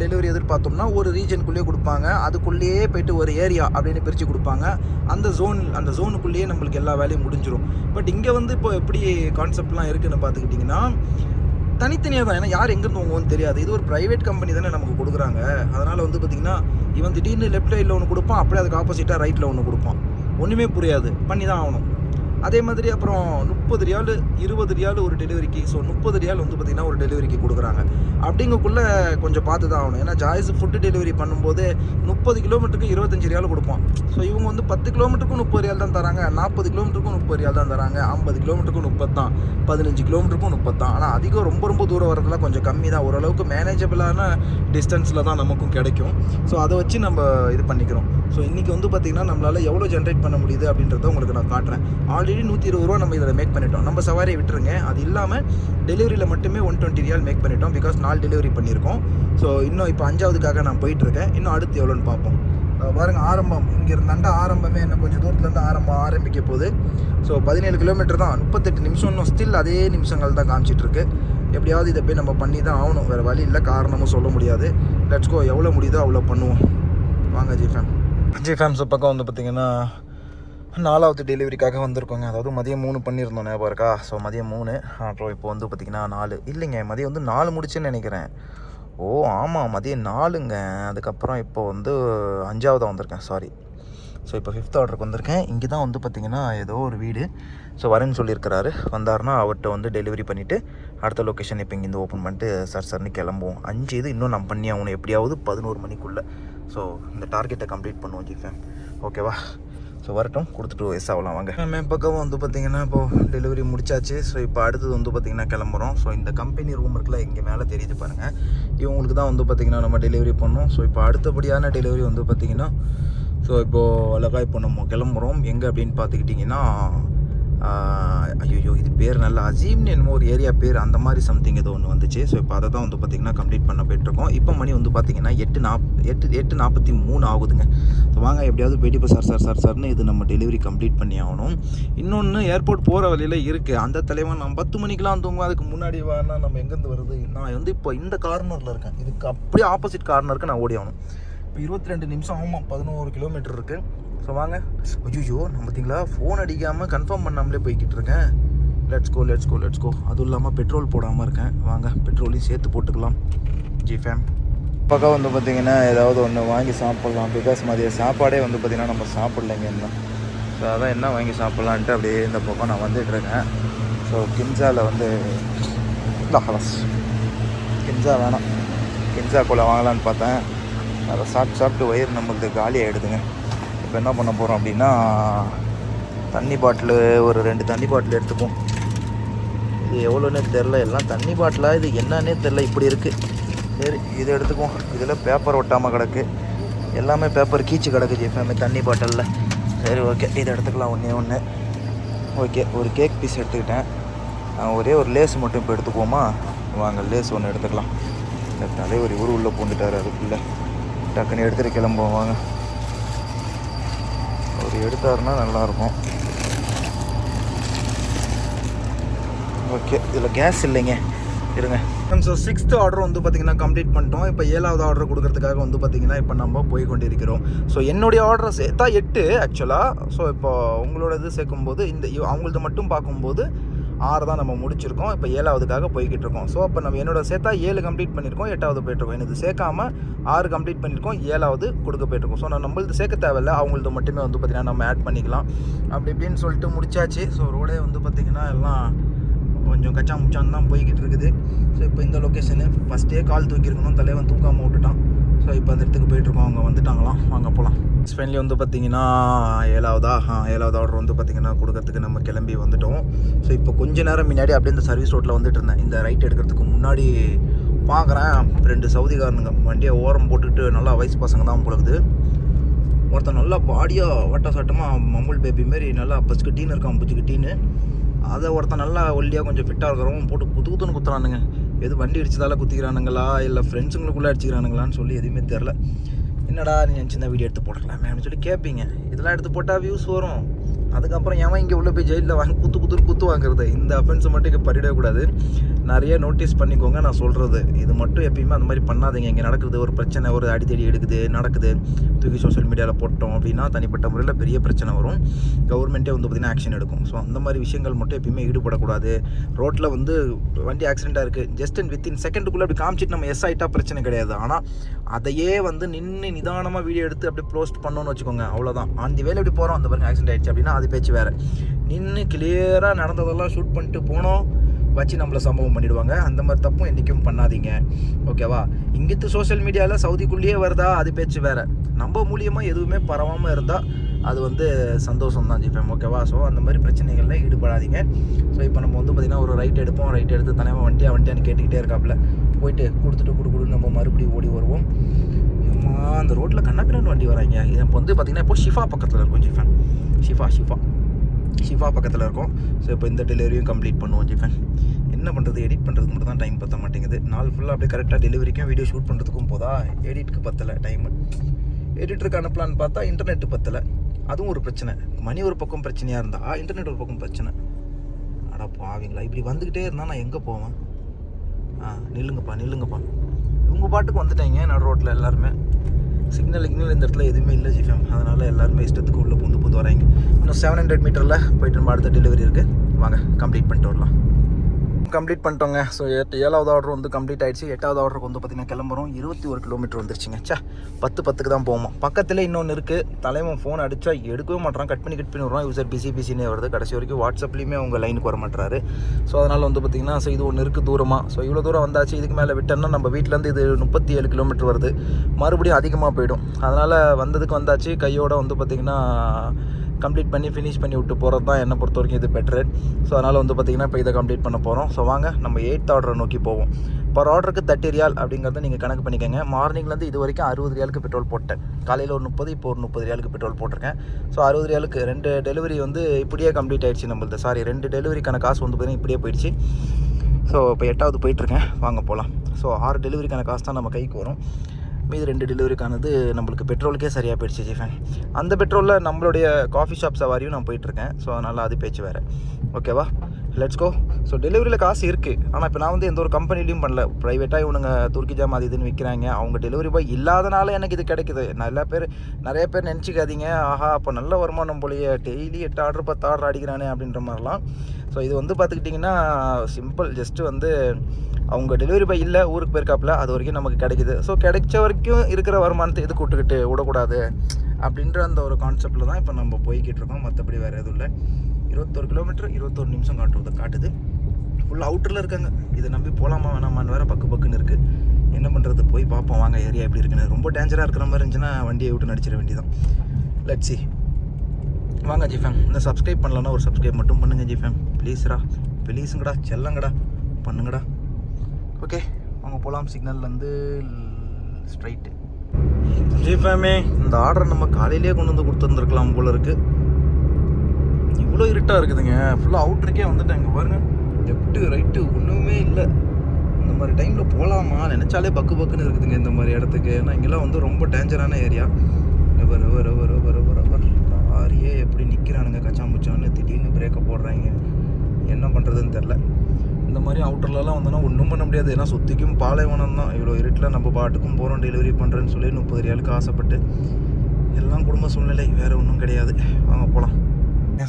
டெலிவரி எதிர்பார்த்தோம்னா ஒரு ரீஜனுக்குள்ளேயே கொடுப்பாங்க. அதுக்குள்ளேயே போயிட்டு ஒரு ஏரியா அப்படின்னு பிரித்து கொடுப்பாங்க. அந்த ஜோன் அந்த ஜோனுக்குள்ளேயே நம்மளுக்கு எல்லா வேலையும் முடிஞ்சிடும் பட் இங்கே வந்து வந்து இப்போ எப்படி கான்செப்ட்லாம் இருக்குன்னு பார்த்துக்கிட்டிங்கன்னா தனித்தனியாக தான். ஏன்னா யார் எங்கேருந்து வாங்குவோன்னு தெரியாது. இது ஒரு ப்ரைவேட் கம்பெனி தானே நமக்கு கொடுக்குறாங்க. அதனால் வந்து பார்த்திங்கன்னா இவன் திடீர்னு லெஃப்ட் சைடில் ஒன்று கொடுப்பான். அப்படியே அதுக்கு ஆப்போசிட்டாக ரைட்டில் ஒன்று கொடுப்பான். ஒன்றுமே புரியாது. பண்ணி தான் ஆகணும். அதே மாதிரி அப்புறம் முப்பது ரியால் இருபது ரியால் ஒரு டெலிவரிக்கு ஸோ முப்பது ரியால் வந்து பார்த்திங்கன்னா ஒரு டெலிவரிக்கு கொடுக்குறாங்க. அப்படிங்கக்குள்ளே கொஞ்சம் பார்த்து தான் ஆகணும். ஏன்னா ஜாய்ஸ் ஃபுட்டு டெலிவரி பண்ணும்போது முப்பது கிலோமீட்டருக்கு இருபத்தஞ்சு ரியால் கொடுப்போம் ஸோ இவங்க வந்து பத்து கிலோமீட்டருக்கும் முப்பது ரியால் தான் தராங்க. நாற்பது கிலோமீட்டருக்கும் முப்பது ரியால் தான் தராங்க. ஐம்பது கிலோமீட்டருக்கும் முப்பத்தான் பதினஞ்சு கிலோமீட்டருக்கும் முப்பத்தான் ஆனால் அதிகம் ரொம்ப ரொம்ப தூரம் வரதுலாம் கொஞ்சம் கம்மி தான். ஓரளவுக்கு மேனேஜபிளான டிஸ்டன்ஸில் தான் நமக்கும் கிடைக்கும். ஸோ அதை வச்சு நம்ம இது பண்ணிக்கிறோம். ஸோ இன்றைக்கி வந்து பார்த்திங்கன்னா நம்மளால் எவ்வளோ ஜென்ரேட் பண்ண முடியுது அப்படின்றத உங்களுக்கு நான் காட்டுறேன். ஆல்ரெடி நூற்றி இருபது ரூபா நம்ம இதில் மேக் பண்ணிட்டோம். நம்ம சவாரியை விட்டுருங்க. அது இல்லாமல் டெலிவரியில் மட்டுமே ஒன் டுவெண்ட்டி ரியால் மேக் பண்ணிட்டோம் பிகாஸ் நாலு டெலிவரி பண்ணியிருக்கோம். ஸோ இன்னும் இப்போ அஞ்சாவதுக்காக நான் போயிட்டுருக்கேன். இன்னும் அடுத்து எவ்வளோன்னு பார்ப்போம். பாருங்கள் ஆரம்பம். இங்கே இருந்தாண்ட ஆரம்பமே. என்ன கொஞ்சம் தூரத்துலேருந்து ஆரம்பம் ஆரம்பிக்க போகுது. ஸோ பதினேழு கிலோமீட்டர் தான். முப்பத்தெட்டு நிமிஷம் இன்னும் ஸ்டில் அதே நிமிஷங்கள் தான் காமிச்சிட்ருக்கு. எப்படியாவது இதை போய் நம்ம பண்ணி தான் ஆகணும். வேறு வழி இல்லை. காரணமும் சொல்ல முடியாது. லெட்ஸ் கோ எவ்வளோ முடியுதோ அவ்வளோ பண்ணுவோம். வாங்க ஜி ஜி ஃபேம்ஸ் பக்கம் வந்து பார்த்திங்கன்னா நாலாவது டெலிவரிக்காக வந்திருக்கோங்க. அதாவது மதியம் மூணு பண்ணியிருந்தோம் ஞாபகம் இருக்கா? ஸோ மதியம் மூணு. அப்புறம் இப்போ வந்து பார்த்திங்கன்னா நாலு. இல்லைங்க மதியம் வந்து நாலு முடிச்சுன்னு நினைக்கிறேன். ஓ ஆமாம் மதியம் நாலுங்க. அதுக்கப்புறம் இப்போ வந்து அஞ்சாவதாக வந்திருக்கேன். சாரி ஸோ இப்போ ஃபிஃப்த் ஆர்டருக்கு வந்திருக்கேன். இங்கே தான் வந்து பார்த்திங்கன்னா ஏதோ ஒரு வீடு. ஸோ வரேன்னு சொல்லியிருக்கிறாரு. வந்தாருன்னா அவர்கிட்ட வந்து டெலிவரி பண்ணிவிட்டு அடுத்த லொக்கேஷன் இப்போ இங்கேருந்து ஓப்பன் பண்ணிட்டு சார் சார்னு கிளம்புவோம். அஞ்சு இது இன்னும் நான் பண்ணி ஆகணும். எப்படியாவது பதினோரு மணிக்குள்ளே. ஸோ இந்த டார்கெட்டை கம்ப்ளீட் பண்ணுவோம் ஜிஃபேம் ஓகேவா ஸோ வரட்டும். கொடுத்துட்டு வயசு ஆகலாம் வாங்க. மேம் பக்கம் வந்து பார்த்தீங்கன்னா இப்போது டெலிவரி முடிச்சாச்சு. ஸோ இப்போ அடுத்தது வந்து பார்த்திங்கன்னா கிளம்புறோம். ஸோ இந்த கம்பெனி ரூம் இருக்குல்ல இங்கே மேலே தெரியுது பாருங்கள் இவங்களுக்கு தான் வந்து பார்த்திங்கன்னா நம்ம டெலிவரி பண்ணோம் ஸோ இப்போ அடுத்தபடியான டெலிவரி வந்து பார்த்திங்கன்னா ஸோ இப்போது அழகாக இப்போ நம்ம கிளம்புறோம். எங்கே அப்படின்னு பார்த்துக்கிட்டிங்கன்னா ஐயோ இது பேர் நல்ல அசீம்னு என்னமோ ஒரு ஏரியா பேர் அந்த மாதிரி சம்திங் ஏதோ ஒன்று வந்துச்சு. ஸோ இப்போ அதை தான் வந்து பார்த்திங்கன்னா கம்ப்ளீட் பண்ண போயிட்டுருக்கோம். இப்போ மணி வந்து பார்த்திங்கன்னா எட்டு நாப் எட்டு எட்டு நாற்பத்தி மூணு ஆகுதுங்க. ஸோ வாங்க எப்படியாவது போயிட்டு இப்போ சார் சார் சார் சார்னு இது நம்ம டெலிவரி கம்ப்ளீட் பண்ணி ஆகணும். இன்னொன்று ஏர்போர்ட் போகிற வழியில் இருக்குது அந்த தலைவன் நான் பத்து மணிக்கெலாம் தூங்குவோம் அதுக்கு முன்னாடி வானா நம்ம எங்கேருந்து வருது? நான் வந்து இப்போ இந்த கார்னரில் இருக்கேன். இதுக்கு அப்படியே ஆப்போசிட் கார்னருக்கு நான் ஓடி ஆகணும். இப்போ இருபத்தி ரெண்டு நிமிஷம் ஆகும் பதினோரு கிலோமீட்டர் இருக்குது ஸோ வாங்க ஐயோ நம்ம பார்த்தீங்களா? ஃபோன் அடிக்காமல் கன்ஃபார்ம் பண்ணாமலே போய்கிட்டு இருக்கேன். Let's go let's go let's go அதுவும் இல்லாமல் பெட்ரோல் போடாமல் இருக்கேன். வாங்க பெட்ரோலையும் சேர்த்து போட்டுக்கலாம். ஜி ஃபேம் பக்கம் வந்து பார்த்திங்கன்னா ஏதாவது ஒன்று வாங்கி சாப்பிட்லாம். பிகாஸ் மதிய சாப்பாடே வந்து பார்த்திங்கன்னா நம்ம சாப்பிட்லைங்க என்ன ஸோ அதான் என்ன வாங்கி சாப்பிட்லான்ட்டு அப்படியே இந்த பக்கம் நான் வந்துட்டு இருக்கேன். ஸோ கின்சாவில் வந்து இல்லை ஹலஸ் கின்சா வேணாம். கின்சா கோலா வாங்கலான்னு பார்த்தேன். அதை சாப்பிட்டு சாப்பிட்டு வயிறு நம்மளுக்கு காலி ஆகிடுதுங்க இப்போ என்ன பண்ண போகிறோம் அப்படின்னா தண்ணி பாட்டிலு ஒரு ரெண்டு தண்ணி பாட்டில் எடுத்துப்போம் இது எவ்வளோன்னே தெரில எல்லாம் தண்ணி பாட்டிலாக இது என்னன்னே தெரில இப்படி இருக்குது சரி இதை எடுத்துக்குவோம். இதில் பேப்பர் ஒட்டாமல் கிடக்கு. எல்லாமே பேப்பர் கீச்சு கிடக்கு ஜிஃபேமே தண்ணி பாட்டிலில். சரி ஓகே இதை எடுத்துக்கலாம் ஒன்றே ஒன்று ஓகே ஒரு கேக் பீஸ் எடுத்துக்கிட்டேன். ஒரே ஒரு லேஸ் மட்டும் இப்போ எடுத்துக்குவோமா? வாங்க லேஸ் ஒன்று எடுத்துக்கலாம். தலைவர் இவர் உள்ளே பூந்துட்டார் அதுக்குள்ளே. டக்குன்னு எடுத்துகிட்டு கிளம்புவோம் வாங்க. எடுத்தாருன்னா நல்லாயிருக்கும். ஓகே இதில் கேஸ் இல்லைங்க. இருங்க. ஸோ சிக்ஸ்த் ஆர்டர் வந்து பார்த்தீங்கன்னா கம்ப்ளீட் பண்ணிட்டோம். இப்போ ஏழாவது ஆர்டர் கொடுக்கறதுக்காக வந்து பார்த்தீங்கன்னா இப்போ நம்ம போய் கொண்டிருக்கிறோம். ஸோ என்னுடைய ஆர்டரை சேர்த்தா எட்டு ஆக்சுவலாக ஸோ இப்போ உங்களோட இது சேர்க்கும்போது இந்த அவங்களது மட்டும் பார்க்கும்போது ஆறு தான் நம்ம முடிச்சிருக்கோம். இப்போ ஏழாவதுக்காக போய்கிட்டு இருக்கோம் ஸோ அப்போ நம்ம என்னோட சேர்த்தா ஏழு கம்ப்ளீட் பண்ணியிருக்கோம் எட்டாவது போயிட்டுருக்கோம். எனக்கு சேர்க்காம ஆறு கம்ப்ளீட் பண்ணியிருக்கோம் ஏழாவது கொடுக்க போயிட்டுருக்கோம். ஸோ நான் நம்மளது சேர்க்க தேவையில்ல அவங்களது மட்டுமே வந்து பார்த்திங்கன்னா நம்ம ஆட் பண்ணிக்கலாம். அப்படி இப்படின்னு சொல்லிட்டு முடிச்சாச்சு. ஸோ ரோடே வந்து பார்த்திங்கன்னா எல்லாம் கொஞ்சம் கச்சா முச்சான் தான் போய்கிட்டு இருக்குது ஸோ இப்போ இந்த லொக்கேஷனு ஃபஸ்ட்டே கால் தூக்கியிருக்கணும். தலைவன் தூக்காமல் விட்டுட்டான். ஸோ இப்போ அந்த இடத்துக்கு போயிட்டுருக்கோம். அவங்க வந்துட்டாங்களாம். வாங்க போகலாம் ஸ்பெயின்லி வந்து பார்த்திங்கன்னா ஏழாவதா? ஆ ஏழாவது ஆர்டர் வந்து பார்த்திங்கன்னா கொடுக்கறதுக்கு நம்ம கிளம்பி வந்துட்டோம். ஸோ இப்போ கொஞ்ச நேரம் முன்னாடி அப்படியே இந்த சர்வீஸ் ரோட்டில் வந்துட்டு இருந்தேன். இந்த ரைட் எடுக்கிறதுக்கு முன்னாடி பார்க்குறேன் ரெண்டு சவுதிக்காரனுங்க வண்டியை ஓரம் போட்டுட்டு நல்லா வயசு பசங்க தான் உங்களுக்கு ஒருத்தன் நல்லா பாடியாக வட்ட சட்டமாக மம்முல் பேபி மாரி நல்லா பச்சுக்கிட்டின்னு இருக்கான் புச்சுக்கிட்டின்னு அதை ஒருத்தன் நல்லா ஒல்லியாக கொஞ்சம் ஃபிட்டாக இருக்கிறவன் போட்டு குத்து குத்துன்னு குத்துறானுங்க. எது வண்டி அடிச்சதால குத்திக்கிறானுங்களா? இல்லை ஃப்ரெண்ட்ஸுங்களுக்குள்ளே அடிச்சுக்கிறானுங்களான்னு சொல்லி எதுவுமே தெரில. என்னடா நீ சின்ன வீடியோ எடுத்து போட்டுக்கலாமே அப்படின்னு சொல்லி கேட்பீங்க இதெல்லாம் எடுத்து போட்டால் வியூஸ் வரும். அதுக்கப்புறம் ஏன் இங்கே உள்ளே போய் ஜெயிலில் வாங்கி குத்து குத்து குத்து வாங்குறது? இந்த அஃபென்ஸை மட்டும் இங்கே பண்ணிடக்கூடாது நிறைய நோட்டீஸ் பண்ணிக்கோங்க நான் சொல்கிறது இது மட்டும் எப்பயுமே அந்த மாதிரி பண்ணாதீங்க. இங்கே நடக்குது ஒரு பிரச்சனை ஒரு அடித்தடி எடுக்குது நடக்குது. தூக்கி சோஷியல் மீடியாவில் போட்டோம் அப்படின்னா தனிப்பட்ட முறையில் பெரிய பிரச்சனை வரும். கவர்மெண்ட்டே வந்து பார்த்திங்கன்னா ஆக்ஷன் எடுக்கும். ஸோ அந்த மாதிரி விஷயங்கள் மட்டும் எப்பயுமே ஈடுபடக்கூடாது. ரோட்டில் வந்து வண்டி ஆக்சிடெண்ட்டாக இருக்குது ஜஸ்ட் அண்ட் வித்தின் செகண்டுக்குள்ளே அப்படி காமிச்சிட்டு நம்ம எஸ் ஆகிட்டா பிரச்சனை கிடையாது. ஆனால் அதையே வந்து நின்று நிதானமாக வீடியோ எடுத்து அப்படி போஸ்ட் பண்ணோன்னு வச்சுக்கோங்க. அவ்வளோதான் அந்த வேலை இப்படி போகிறோம் அந்த பாருங்க ஆக்சிடென்ட் ஆயிடுச்சு அப்படின்னா அது பேச்சு வேறு. நின்று கிளியராக நடந்ததெல்லாம் ஷூட் பண்ணிட்டு போனோம். வச்சு நம்மளை சம்பவம் பண்ணிடுவாங்க. அந்த மாதிரி தப்பும் என்றைக்கும் பண்ணாதீங்க. ஓகேவா இங்கிட்டு சோஷியல் மீடியாவில் சவுதிக்குள்ளேயே வருதா? அது பேச்சு வேறு. நம்ம மூலியமாக எதுவுமே பரவாமல் இருந்தால் அது வந்து சந்தோஷம் தான் ஜிஃபேம் ஓகேவா ஸோ அந்த மாதிரி பிரச்சனைகளில் ஈடுபடாதீங்க. ஸோ இப்போ நம்ம வந்து பார்த்திங்கன்னா ஒரு ரைட் எடுப்போம். ரைட் எடுத்து தலைமை வண்டியா வண்டியான்னு கேட்டுக்கிட்டே இருக்காப்புல போயிட்டு கொடுத்துட்டு கொடு நம்ம மறுபடியும் ஓடி வருவோம். அம்மா அந்த ரோட்டில் கண்ணப்பிரன் வண்டி வராங்க. இது இப்போ வந்து பார்த்திங்கன்னா இப்போ ஷிஃபா பக்கத்தில் இருக்கும் ஜிஃபன். ஷிஃபா ஷிஃபா. ஷிஃபா பக்கத்தில் இருக்கும். ஸோ இப்போ இந்த டெலிவரியும் கம்ப்ளீட் பண்ணுவோம் ஜிஃபன். என்ன பண்ணுறது எடிட் பண்ணுறதுக்கு மட்டும் தான் டைம் பத்த மாட்டேங்குது. நாள் ஃபுல்லாக அப்படியே கரெக்டாக டெலிவரிக்கும் வீடியோ ஷூட் பண்ணுறதுக்கும் போதா? எடிட்டுக்கு பத்தலை டைமு எடிட்டருக்கு அனுப்பலான்னு பார்த்தா இன்டர்நெட்டு பத்தலை. அதுவும் ஒரு பிரச்சனை. மணி ஒரு பக்கம் பிரச்சனையாக இருந்தால் இன்டர்நெட் ஒரு பக்கம் பிரச்சனை. அடா பாவீங்களா இப்படி வந்துக்கிட்டே இருந்தால் நான் எங்கே போவேன்? ஆ நில்லுங்கப்பா நில்லுங்கப்பா. அவங்க பாட்டுக்கு வந்துட்டாங்க நடு ரோட்டில் எல்லாருமே. சிக்னல் கிக்னல் இந்த இடத்துல எதுவுமே இல்லை ஜிஃபம் அதனால் எல்லாருமே இஷ்டத்துக்கு உள்ளே பூந்து பூந்து வராங்க இன்னும் செவன் ஹண்ட்ரட் மீட்டரில் போயிட்டு நம்ம அடுத்த டெலிவரி இருக்குது வாங்க கம்ப்ளீட் பண்ணிட்டு வரலாம். கம்ப்ளீட் பண்ணிட்டோங்க. ஸோ ஏழாவது ஆர்டர் வந்து கம்ப்ளீட் ஆகிடுச்சு எட்டாவது ஆர்டருக்கு வந்து பார்த்திங்கன்னா கிளம்புறோம். இருபத்தி ஒரு கிலோமீட்டர் வந்துருச்சுங்க. சே பத்து பத்துக்கு தான் போவோம். பக்கத்தில் இன்னொன்று இருக்குது தலைவன் ஃபோன் அடித்தா எடுக்கவே மாட்டான் கட் பண்ணி கட் பண்ணி விட்றான். யூசர் பிசி பிசினே வருது. கடைசி வரைக்கும் வாட்ஸ்அப்லேயுமே அவங்க லைனுக்கு வர மாட்டுறாரு ஸோ அதனால் வந்து பார்த்திங்கன்னா ஸோ இது ஒன்று இருக்குது தூரமாக ஸோ இவ்வளோ தூரம் வந்தாச்சு. இதுக்கு மேலே விட்டோம்னா நம்ம வீட்டிலேருந்து இது முப்பத்தி ஏழு கிலோமீட்டர் வருது. மறுபடியும் அதிகமாக போயிடும். அதனால் வந்ததுக்கு வந்தாச்சு. கையோட வந்து பார்த்திங்கன்னா கம்ப்ளீட் பண்ணி ஃபினிஷ் பண்ணி விட்டு போகிறது தான் என்னை பொறுத்த வரைக்கும் இது பெட்ரு ஸோ அதனால் வந்து பார்த்திங்கன்னா இப்போ இதை கம்ப்ளீட் பண்ண போகிறோம் ஸோ வாங்க நம்ம எயித் ஆர்டரை நோக்கி போவோம். பர் ஆர்டருக்கு தேர்ட்டி ரியால் அப்படிங்கிறத நீங்கள் கணக்கு பண்ணிக்கோங்க. மார்னிங்லேருந்து இது வரைக்கும் அறுபது ரியாலுக்கு பெட்ரோல் போட்டேன். காலையில் ஒரு முப்பது இப்போ ஒரு முப்பது ரியாலுக்கு பெட்ரோல் போட்டிருக்கேன். ஸோ அறுபது ரியாலுக்கு ரெண்டு டெலிவரி வந்து இப்படியே கம்ப்ளீட் ஆகிடுச்சு நம்மளது. சாரி ரெண்டு டெலிவரிக்கான காசு வந்து பார்த்திங்கன்னா இப்படியே போயிடுச்சு. ஸோ இப்போ எட்டாவது போயிட்டுருக்கேன் வாங்க போகலாம் ஸோ ஆறு டெலிவரிக்கான காசு தான் நம்ம கைக்கு வரும். மீதி ரெண்டு டெலிவரிக்கானது நம்மளுக்கு பெட்ரோலுக்கே சரியாக போயிடுச்சு ஜீஃபன் அந்த பெட்ரோலில் நம்மளுடைய காஃபி ஷாப் சவாரியும் நான் போயிட்டுருக்கேன். ஸோ அதனால் அது பேச்சு வேறு. ஓகேவா லெட்ஸ் கோ ஸோ டெலிவரியில் காசு இருக்குது ஆனால் இப்போ நான் வந்து எந்த ஒரு கம்பெனிலையும் பண்ணல. ப்ரைவேட்டாக இவனுங்க துருக்கி ஜாம் அது இதுன்னு விற்கிறாங்க அவங்க டெலிவரி பாய் இல்லாதனால எனக்கு இது கிடைக்குது. நல்லா பேர் நிறைய பேர் நினச்சிக்காதீங்க. ஆஹா அப்போ நல்ல வருமானம் போலிய. டெய்லி எட்டு ஆர்டர் பத்து ஆர்டர் அடிக்கிறானே அப்படின்ற மாதிரிலாம். ஸோ இது வந்து பார்த்துக்கிட்டிங்கன்னா சிம்பிள் ஜஸ்ட்டு வந்து அவங்க டெலிவரி பாய் இல்லை ஊருக்கு போயிருக்காப்புல அது வரைக்கும் நமக்கு கிடைக்குது. ஸோ கிடைச்ச வரைக்கும் இருக்கிற வருமானத்தை எது கூட்டுக்கிட்டு விடக்கூடாது அப்படின்ற அந்த ஒரு கான்செப்டில் தான் இப்போ நம்ம போய்கிட்டு இருக்கோம். மற்றபடி வேறு எதுவும் இல்லை. இருபத்தொரு கிலோமீட்டர் இருபத்தொரு நிமிஷம் காட்டுறது காட்டுது. ஃபுல் அவுட்டரில் இருக்காங்க. இதை நம்பி போகலாமா வேணாமான்னு வேறு பக்கு பக்குன்னு இருக்குது என்ன பண்ணுறது போய் பார்ப்போம். வாங்க ஏரியா எப்படி இருக்குன்னு. ரொம்ப டேஞ்சராக இருக்கிற மாதிரி இருந்துச்சுன்னா வண்டியை விட்டு நடிச்சிட வேண்டியதான் லட்சி வாங்க ஜிஃபேம். இந்த சப்ஸ்கிரைப் பண்ணலன்னா ஒரு சப்ஸ்கிரைப் மட்டும் பண்ணுங்க ஜிஃபேம். ப்ளீஸ்ரா ப்ளீஸுங்கடா செல்லங்கடா. பண்ணுங்கடா. ஓகே அவங்க போகலாம் சிக்னல்லேருந்து ஸ்ட்ரைட்டு ஜிஃபேமே இந்த ஆர்டர் நம்ம காலையிலேயே கொண்டு வந்து கொடுத்துருந்துருக்கலாம் போல இருக்குது இவ்வளோ இருட்டாக இருக்குதுங்க. ஃபுல்லாக அவுட்ருக்கே வந்துட்டேங்க பாருங்க. லெஃப்ட்டு ரைட்டு ஒன்றுமே இல்லை. இந்த மாதிரி டைமில் போகலாமா நினச்சாலே பக்கு பக்குன்னு இருக்குதுங்க இந்த மாதிரி இடத்துக்கு. ஏன்னா இங்கெல்லாம் வந்து ரொம்ப டேஞ்சரான ஏரியா வர வர வர வர வர வர லாரியே எப்படி நிற்கிறானுங்க கச்சாம்புச்சான்னு திடீர்னு பிரேக்கை போடுறாங்க. என்ன பண்ணுறதுன்னு தெரில இந்த மாதிரி அவுட்டர்லலாம் வந்தோன்னா ஒன்றும் பண்ண முடியாது. ஏன்னா சுற்றிக்கும் பாலைவனம் தான். இவ்வளோ இருட்டில் நம்ம பாட்டுக்கும் போகிறோம் டெலிவரி பண்ணுறேன்னு சொல்லி முப்பது ரியாலுக்கு ஆசைப்பட்டு எல்லாம் குடும்ப சூழ்நிலை வேறு ஒன்றும் கிடையாது. வாங்க போகலாம்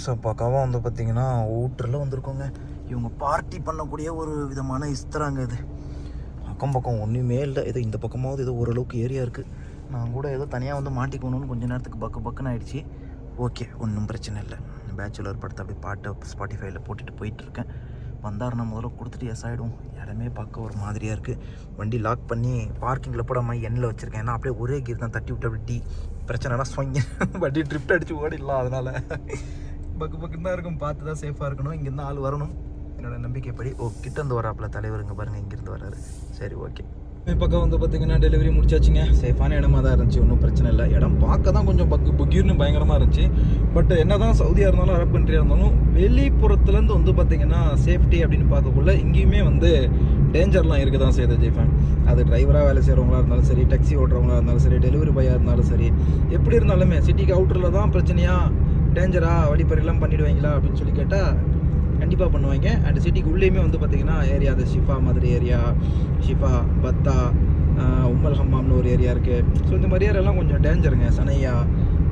ஸோ பக்காவாக வந்து பார்த்தீங்கன்னா ஊட்டரில் வந்திருக்கோங்க. இவங்க பார்ட்டி பண்ணக்கூடிய ஒரு விதமான இஸ்தராங்க இது. அக்கம் பக்கம் ஒன்றுமே இல்லை. ஏதோ இந்த பக்கமாவது ஏதோ ஓரளவுக்கு ஏரியா இருக்குது நான் கூட ஏதோ தனியாக வந்து மாட்டிக்கணும்னு கொஞ்ச நேரத்துக்கு பக்கு பக்குன்னு ஆகிடுச்சி ஓகே ஒன்றும் பிரச்சனை இல்லை. பேச்சுலர் படத்தை அப்படியே பாட்டை ஸ்பாட்டிஃபைல போட்டுட்டு போயிட்டுருக்கேன் வந்தாருன்னா முதல்ல கொடுத்துட்டு எஸ் ஆகிடும் இடமே பார்க்க ஒரு மாதிரியாக இருக்குது வண்டி லாக் பண்ணி பார்க்கிங்கில் போடாமல் எண்ணில் வச்சுருக்கேன். ஏன்னா அப்படியே ஒரே கீர் தான் தட்டி விட்டு அப்படி டீ பிரச்சனைனா சொங்க வண்டி ட்ரிப்ட் அடித்து ஓடிடலாம் அதனால். பக்கு பக்குன்னு தான் இருக்கும். பார்த்து தான் சேஃபாக இருக்கணும். இங்கேருந்து ஆள் வரணும். என்னோடய நம்பிக்கைப்படி ஓ கிட்ட இருந்து வராப்புல தலைவருங்க பாருங்கள் இங்கேருந்து வர்றாரு. சரி ஓகே பக்கம் வந்து பார்த்தீங்கன்னா டெலிவரி முடிச்சாச்சுங்க. சேஃபான இடமா தான் இருந்துச்சு ஒன்றும் பிரச்சனை இல்லை. இடம் பார்க்க தான் கொஞ்சம் பக்கு புகீர்னு பயங்கரமாக இருந்துச்சு. பட் என்ன தான் சவுதியாக இருந்தாலும் அரப் கண்ட்ரியாக இருந்தாலும் வெளிப்புறத்துலேருந்து வந்து பார்த்தீங்கன்னா சேஃப்டி அப்படின்னு பார்க்கக்குள்ள இங்கேயுமே வந்து டேஞ்சர்லாம் இருக்க தான் செய்யுது ஜெய்ஃபேன் அது டிரைவராக வேலை செய்கிறவங்களா இருந்தாலும் சரி டாக்ஸி ஓட்டுறவங்களா இருந்தாலும் சரி டெலிவரி பாயாக இருந்தாலும் சரி எப்படி இருந்தாலுமே சிட்டிக்கு அவுட்டரில் தான் பிரச்சனையாக டேஞ்சரா வழிப்பறிலாம் பண்ணிடுவீங்களா அப்படின்னு சொல்லி கேட்டால் கண்டிப்பாக பண்ணுவாங்க. அண்ட் சிட்டிக்கு உள்ளேயுமே வந்து பார்த்தீங்கன்னா ஏரியா அது ஷிஃபா மாதிரி ஏரியா ஷிஃபா பத்தா உம்மல் ஹம்மாம்னு ஒரு ஏரியா இருக்குது ஸோ இந்த மாதிரி ஏரியாலாம் கொஞ்சம் டேஞ்சருங்க சனையா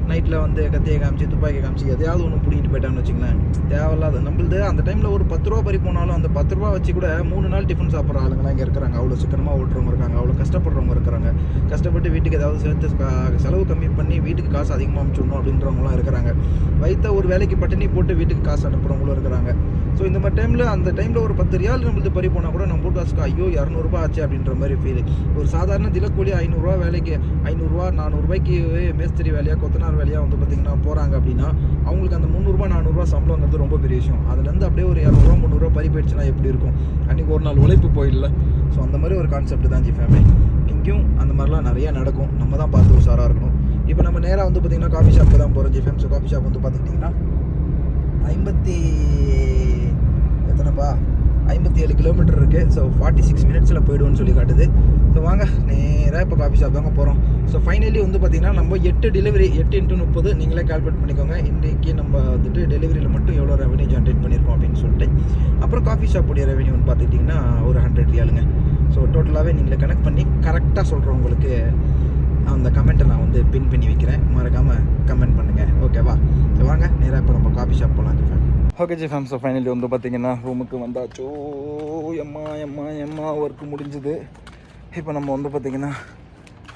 நைட்டில் வந்து கத்தியை காமிச்சு துப்பாக்கி காமிச்சு எதையாவது ஒன்று பிடிக்கிட்டு போயிட்டான்னு வச்சுங்களேன் தேவையில்லாத நம்மளது அந்த டைமில் ஒரு பத்து ரூபா பறி போனாலும் அந்த பத்து ரூபா வச்சு கூட மூணு நாள் டிஃபன் சாப்பிட்ற ஆளுங்களாம் இங்கே இருக்கிறாங்க. அவ்வளோ சிக்கனமாக ஓட்டுறவங்க இருக்காங்க அவ்வளோ கஷ்டப்படுறவங்க இருக்கிறாங்க. கஷ்டப்பட்டு வீட்டுக்கு ஏதாவது சேர்த்து கா- செலவு கம்மி பண்ணி வீட்டுக்கு காசு அதிகமாக அனுப்பிச்சுடணும் அப்படின்றவங்களாம் இருக்கிறாங்க. வைத்த ஒரு வேலைக்கு பட்டினி போட்டு வீட்டுக்கு காசு அனுப்புகிறவங்களும் இருக்கிறாங்க. ஸோ இந்த மாதிரி டைமில் அந்த டைமில் ஒரு பத்து ரியால் நம்மளுக்கு பறி போனால் கூட நம்ம போட்டு காசுக்கு ஐயோ இரநூறுபா ஆச்சு அப்படின்ற மாதிரி ஃபீல் ஒரு சாதாரண தினக்கூலி ஐநூறுரூவா வேலைக்கு ஐநூறுரூவா நானூறுரூபாய்க்கு மேஸ்திரி வேலையாக கொத்தனார் வழியாக வந்து பார்த்திங்கன்னா போகிறாங்க அப்படின்னா அவங்களுக்கு அந்த முந்நூறுரூபா நானூறுரூவா சம்பளங்கிறது ரொம்ப பெரிய விஷயம். அதுலேருந்து அப்படியே ஒரு இரநூறுவா முந்நூறுரூவா பறி போயிடுச்சுன்னா எப்படி இருக்கும்? அன்றைக்கி ஒரு நாள் உழைப்பு போயிடல ஸோ அந்த மாதிரி ஒரு கான்செப்ட் தான் ஜி ஃபேமிலி இங்கேயும் அந்த மாதிரிலாம் நிறையா நடக்கும். நம்ம தான் பார்த்து உஷாராக இருக்கணும். இப்போ நம்ம நேராக வந்து பார்த்திங்கன்னா காஃபி ஷாப்புக்கு தான் போகிறோம் G fam so coffee shop வந்து பார்த்துக்கிட்டிங்கன்னா ஐம்பத்தி எத்தனைப்பா? ஐம்பத்தி ஏழு கிலோமீட்டர் இருக்குது ஸோ ஃபார்ட்டி சிக்ஸ் மினிட்ஸில் போயிடுவோன்னு சொல்லி காட்டுது. ஸோ வாங்க. நேராக இப்போ காஃபி ஷாப் தாங்க போகிறோம் ஸோ ஃபைனலி வந்து பார்த்திங்கன்னா நம்ம எட்டு டெலிவரி எட்டு இன்ட்டு முப்பது நீங்களே கால்குலேட் பண்ணிக்கோங்க. இன்றைக்கி நம்ம வந்துட்டு டெலிவரியில் மட்டும் எவ்வளோ ரெவன்யூ ஜென்ரேட் பண்ணியிருக்கோம் அப்படின்னு சொல்லிட்டு. அப்புறம் காஃபி ஷாப்புடைய ரெவன்யூன்னு பார்த்துக்கிட்டிங்கன்னா ஒரு ஹண்ட்ரட் ரியாலுங்க ஸோ டோட்டலாகவே நீங்களே கனெக்ட் பண்ணி கரெக்டாக சொல்கிறவங்களுக்கு அந்த கமெண்ட்டை நான் வந்து பின் பண்ணி வைக்கிறேன். மறக்காமல் கமெண்ட் பண்ணுங்கள் ஓகேவா ஸோ வாங்க. நேராக இப்போ நம்ம காஃபி ஷாப் போகலாம் G fam okay G fam so finally வந்து பார்த்தீங்கன்னா ரூமுக்கு வந்தாச்சோ? எம்மா எம்மா எம்மா ஒர்க் முடிஞ்சுது. இப்போ நம்ம வந்து பார்த்திங்கன்னா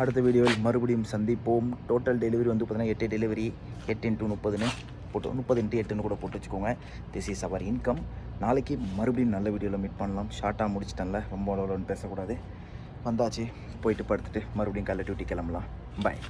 அடுத்த வீடியோவில் மறுபடியும் சந்திப்போம். டோட்டல் டெலிவரி வந்து பார்த்தீங்கன்னா எட்டு டெலிவரி எட்டு இன்ட்டு முப்பதுன்னு போட்டு முப்பது இன்ட்டு எட்டுன்னு கூட போட்டு வச்சுக்கோங்க. திஸ் இஸ் அவர் இன்கம் நாளைக்கு மறுபடியும் நல்ல வீடியோவில் மீட் பண்ணலாம். ஷார்ட்டாக முடிச்சிட்டேன்ல ரொம்ப அளவுலன்னு பேசக்கூடாது. வந்தாச்சு போயிட்டு படுத்துட்டு மறுபடியும் காலைல டியூட்டி கிளம்பலாம். பாய்